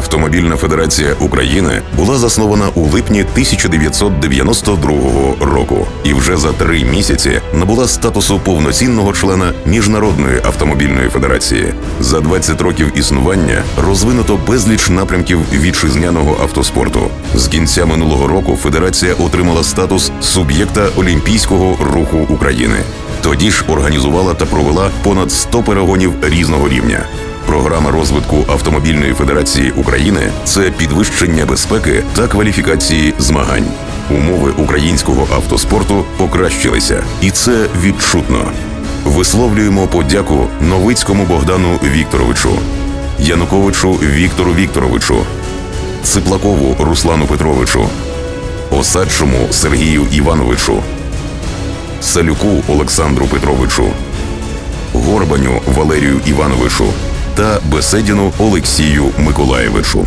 Автомобільна федерація України була заснована у липні 1992 року і вже за три місяці набула статусу повноцінного члена Міжнародної автомобільної федерації. За 20 років існування розвинуто безліч напрямків вітчизняного автоспорту. З кінця минулого року федерація отримала статус суб'єкта Олімпійського руху України. Тоді ж організувала та провела понад 100 перегонів різного рівня. Програма розвитку Автомобільної федерації України це підвищення безпеки та кваліфікації змагань. Умови українського автоспорту покращилися, і це відчутно. Висловлюємо подяку Новицькому Богдану Вікторовичу, Януковичу Віктору Вікторовичу, Циплакову Руслану Петровичу, Осадчому Сергію Івановичу, Салюку Олександру Петровичу, Горбаню Валерію Івановичу та Беседіну Олексію Миколаєвичу.